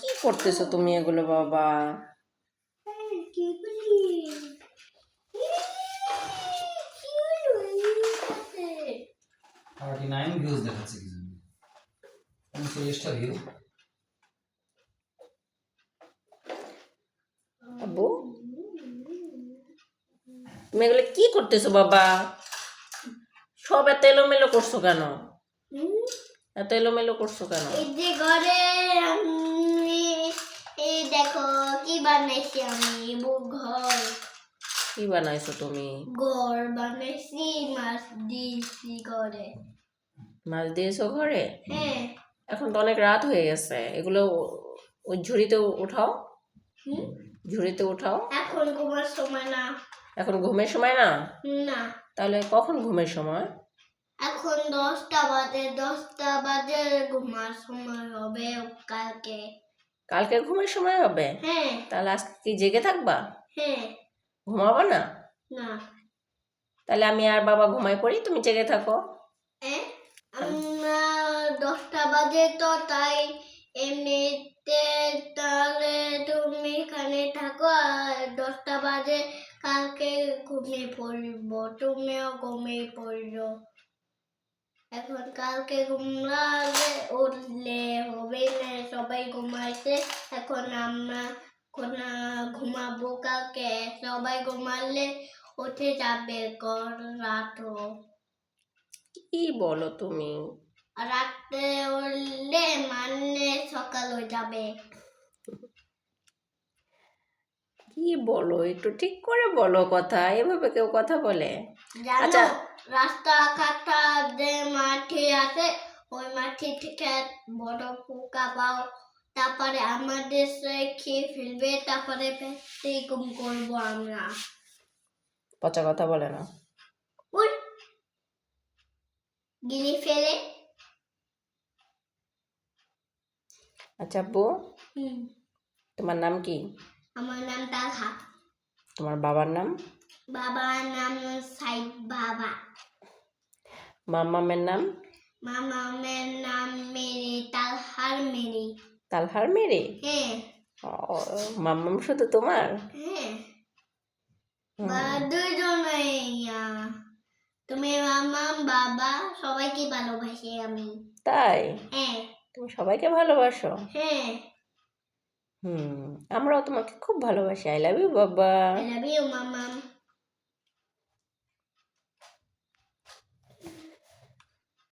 কি করতেছো তুমি এগুলো বাবা? নাইন ভিউজ দেখাচ্ছে কি জন্য? উনচল্লিশটা ভিউ আব্বু? তুমি এগুলো কি করতেছো বাবা? সব এত এলোমেলো করছ কেন? এত এলোমেলো করছ কেন? এই যে ঘরে আমি এই দেখো কি বানাইছি আমি? ঘর। কি বানাইছো তুমি? ঘর বানাইছি মাছ দিয়েছি ঘরে। মাছ দিয়েছ ঘরে? হ্যাঁ। এখন তো অনেক রাত হয়ে গেছে। এগুলো ওই ঝুড়িতে উঠাও হুম? ঝুড়িতে উঠাও এখন ঘুমার সময় না। এখন ঘুমের সময় না? না। তাহলে কখন ঘুমের সময়? এখন দশটা বাজে দশটা বাজে ঘুমার সময় হবে কালকে। কালকে ঘুমের সময় হবে? হ্যাঁ। তাহলে আজকে কি জেগে থাকবা? হ্যাঁ। ঘুমাবা না? না। তাহলে আমি আর বাবা ঘুমাই পড়ি তুমি জেগে থাকো। এ? আমরা দশটা বাজে তো তাই এমনিতে তাহলে তুমি এখানে থাকো আর দশটা বাজে কালকে ঘুমিয়ে পড়ব তুমিও ঘুমিয়ে পড়ো। এখন কালকে ঘুমলালে উঠলে হবে না সবাই ঘুমাইছে এখন আমরা ঘুমাবো কালকে। সবাই ঘুমালে উঠে যাবে কর রাতও। কি বলো তুমি? রাতে উঠলে মানে সকাল হয়ে যাবে। কি বলো? একটু ঠিক করে বলো কথা। এভাবে কেউ কথা বলে? আচ্ছা। রাস্তা কাটা যে মাঠে আছে ওই মাঠে থেকে বড় পোকা পাও তারপরে আমাদের খেয়ে ফেলবে তারপরে এরকম করব আমরা। পচা কথা বলে না। গিলে ফেলে। আচ্ছা আব্বু তোমার নাম কি? আমার নাম তালহা তোমার বাবার নাম? বাবার নাম সাইদ বাবা। মাম্মামের নাম? মামামের নাম মেরে তালহার মেরে। তালহার মেরে? হ্যাঁ। ও, মাম্মাম শুধু তোমার? হ্যাঁ। হুম। বা দুজনে আহ, তুমি মামা বাবা সবাইকে ভালোবাসি আমি। তাই? হ্যাঁ। তুমি সবাইকে ভালোবাসো? হ্যাঁ। হুম আমরাও তোমাকে খুব ভালোবাসি। আই লাভ ইউ বাবা। আই লাভ ইউ মামা